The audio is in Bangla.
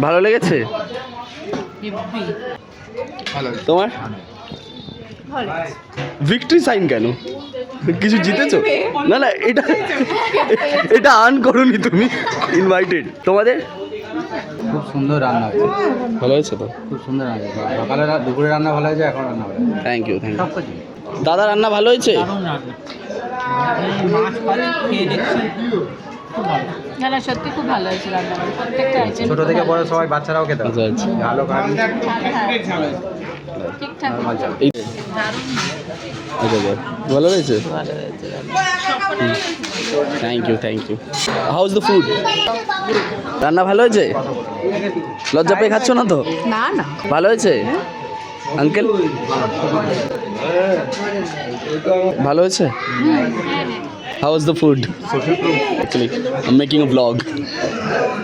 ভালো লেগেছে? তোমার? ভিক্টরি সাইন কেন? কিছু জিতেছো? না না এটা এটা আর্ন করনি তুমি ইনভাইটেড তোমাদের? খুব সুন্দর রান্না হয়েছে। ভালো হয়েছে তো? খুব সুন্দর রান্না সকালে রা- দুপুরে রান্না ভালো হয়েছে এখন রান্না ভালো থ্যাংক ইউ থ্যাংক ইউ দাদা রান্না ভালো হয়েছে? না না সত্যি খুব ভালো হয়েছে রান্না প্রত্যেকটা আইটেম ছোট থেকে বড় সবাই বাচ্চারাও খেতে আচ্ছা আচ্ছা। ভালো ঠিকঠাক চাল এই আচ্ছা আচ্ছা। ভালো হয়েছে? Thank you thank you how is the food রান্না ভালো হয়েছে? লজ্জা পেয়ে খাচ্ছ না তো? না না। ভালো হয়েছে? আঙ্কেল? ভালো হয়েছে? How was the food? Actually, I'm making a vlog.